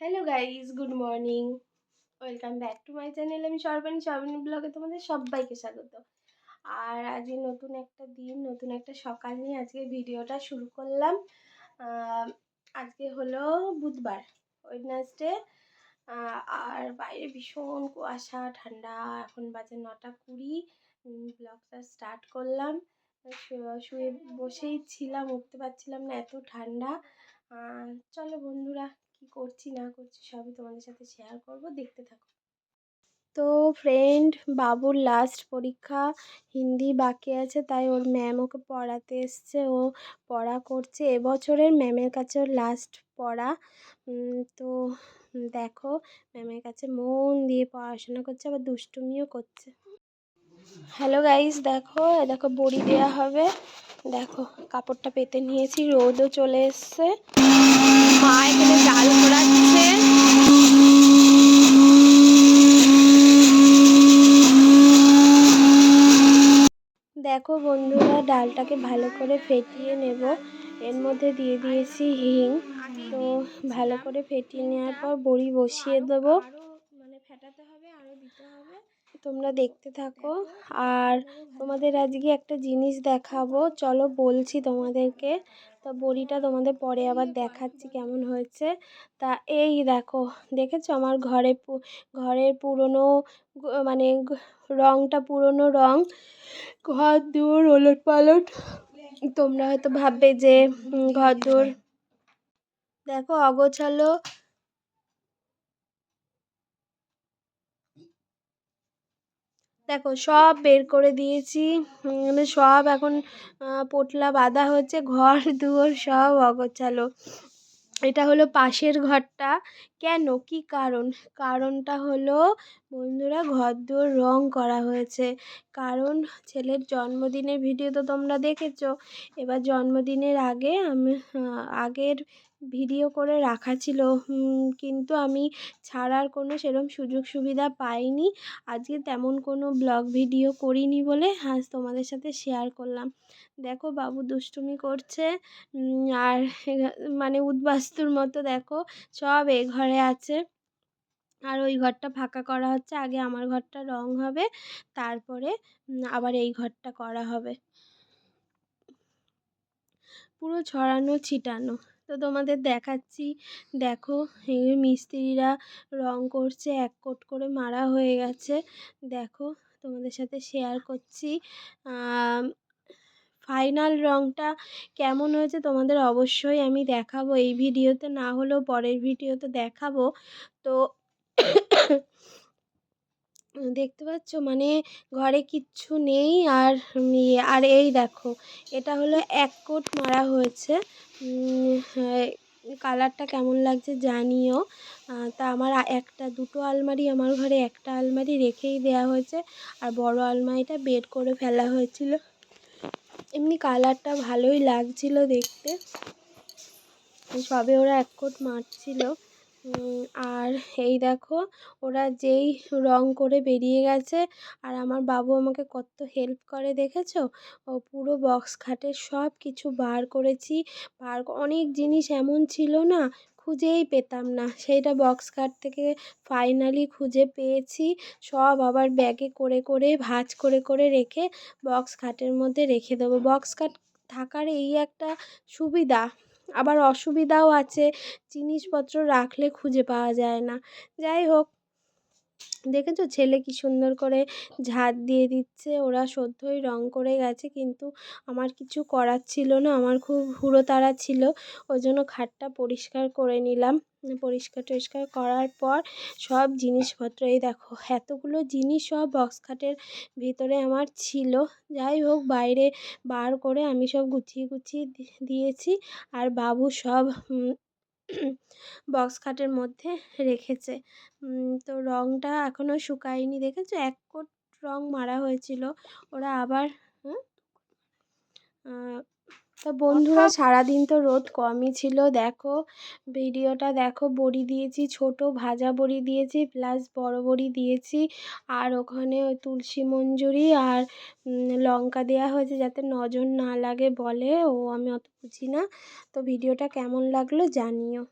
Hello guys good morning welcome back to my channel আমি সর্বাণী সর্বাণী ব্লগে তোমাদের সবাইকে স্বাগত। আর আজকে নতুন একটা দিন, নতুন একটা সকাল নিয়ে আজকে ভিডিওটা শুরু করলাম। আজকে হলো বুধবার ওয়েডনেসডে আর বাইরে ভীষণ কুয়াশা, ঠান্ডা। এখন বাজে নটা কুড়ি। ব্লগটা স্টার্ট করলাম। শুয়ে বসেই ছিলাম, উঠতে পারছিলাম না, এত ঠান্ডা। চলো বন্ধুরা কি করছি, না করছি সবই তোমাদের সাথে শেয়ার করব, দেখতে থাকো। তো ফ্রেন্ড বাবুর লাস্ট পরীক্ষা, হিন্দি বাকি আছে, তাই ওর ম্যাম ওকে পড়াতে এসছে, ও পড়া করছে, এবছরের ম্যামের কাছে ওর লাস্ট পড়া। তো দেখো ম্যামের কাছে মন দিয়ে পড়াশোনা করছে, আবার দুষ্টুমিও করছে। হ্যালো গাইস দেখো দেখো বড়ি দেওয়া হবে। দেখো, কাপড়টা পেতে নিয়েছি, রোদও চলে এসছে। মা এখানে জাল ঘোরাচ্ছে দেখো বন্ধুরা, ডালটাকে ভালো করে ফেটিয়ে নেব। এর মধ্যে দিয়ে দিয়েছি হিং। তো ভালো করে ফেটিয়ে নেওয়ার পর বড়ি বসিয়ে দেবো মানে ফেটাতে হবে আরও দিতে হবে তোমরা দেখতে থাকো। আর তোমাদের আজকে একটা জিনিস দেখাবো। চলো বলছি তোমাদেরকে। তো বড়িটা তোমাদের পরে আবার দেখাচ্ছি কেমন হয়েছে। তা এই দেখো দেখেছ? আমার ঘরে ঘরের পুরনো মানে রঙটা পুরনো রঙ ঘর দুয়ার ওলট পালট। তোমরা হয়তো ভাববে যে ঘর দুয়ার দেখো অগোছালো। দেখো, সব বের করে দিয়েছি। মানে সব এখন পোটলা বাঁধা হচ্ছে, ঘর, দুয়ার সব অগোছালো। এটা হলো পাশের ঘরটা। কেন? কি কারণ? কারণটা হলো বন্ধুরা ঘর দুয়ার রং করা হয়েছে। কারণ ছেলের জন্মদিনের ভিডিও তো তোমরা দেখেছ। এবার জন্মদিনের আগে আমি আগের ভিডিও করে রাখা ছিল। কিন্তু আমি ছাড়ার কোনো সেরকম সুযোগ সুবিধা পাইনি। আজকে তেমন কোনো ব্লগ ভিডিও করিনি বলে আজ তোমাদের সাথে শেয়ার করলাম। দেখো, বাবু দুষ্টুমি করছে। আর মানে উদ্বাস্তুর মতো দেখো, সব এ ঘরে আছে। আর ওই ঘরটা ফাঁকা করা হচ্ছে, আগে আমার ঘরটা রং হবে, তারপরে আবার এই ঘরটা করা হবে। পুরো ছড়ানো, ছিটানো। তো তোমাদের দেখাচ্ছি, দেখো, এই মিস্ত্রিরা রং করছে, এক কোট করে মারা হয়ে গেছে। দেখো, তোমাদের সাথে শেয়ার করছি। ফাইনাল রংটা কেমন হয়েছে তোমাদের অবশ্যই আমি দেখাবো। এই ভিডিওতে না হলেও পরের ভিডিওতে দেখাবো। তো দেখতে পাচ্ছ? মানে ঘরে কিচ্ছু নেই আর ইয়ে আর এই দেখো, এটা হলো এক কোট মারা হয়েছে। কালারটা কেমন লাগছে জানিও। তা আমার একটা, দুটো আলমারি আমার ঘরে একটা আলমারি রেখেই দেওয়া হয়েছে। আর বড় আলমারিটা বের করে ফেলা হয়েছিল। এমনি কালারটা ভালোই লাগছিল দেখতে। সবে ওরা এক কোট মারছিল। আর এই দেখো, ওরা যেই রং করে বেরিয়ে গেছে, আর আমার বাবু আমাকে কত হেল্প করে, দেখেছ? ও পুরো বক্স খাটের সব কিছু বার করেছি, বার অনেক জিনিস এমন ছিল না, খুঁজেই পেতাম না। সেইটা বক্স খাট থেকে ফাইনালি খুঁজে পেয়েছি, সব আবার ব্যাগে করে করে, ভাঁজ করে করে রেখে বক্স খাটের মধ্যে রেখে দেবো। বক্স খাট থাকার এই একটা সুবিধা। আবার অসুবিধাও আছে। জিনিসপত্র রাখলে খুঁজে পাওয়া যায় না। যাই হোক দেখেছ? ছেলে কি সুন্দর করে ঝাঁট দিয়ে দিচ্ছে, ওরা সদ্যই রং করে গেছে, কিন্তু আমার কিছু করার ছিল না, আমার খুব হুড়োতাড়া ছিল ওই জন্য খাটটা পরিষ্কার করে নিলাম। পরিষ্কার টরিষ্কার করার পর সব জিনিসপত্র, এই দেখো, এতগুলো জিনিস সব বক্স খাটের ভিতরে আমার ছিল। যাই হোক, বাইরে বার করে আমি সব গুছিয়ে গুছিয়ে দিয়েছি, আর বাবু সব বক্স খাটের মধ্যে রেখেছে। তো রঙটা এখনও শুকায়নি, দেখেছ? এক কোট রঙ মারা হয়েছিল, ওরা আবার তো বন্ধুরা সারাদিন তো রোদ কমই ছিল। দেখো ভিডিওটা দেখো বড়ি দিয়েছি ছোট ভাজা বড়ি দিয়েছি প্লাস বড় বড়ি দিয়েছি আর ওখানে ওই তুলসী মঞ্জুরি আর লঙ্কা দেওয়া হয়েছে যাতে নজর না লাগে বলে ও আমি অত বুঝি না। তো ভিডিওটা কেমন লাগল জানিও।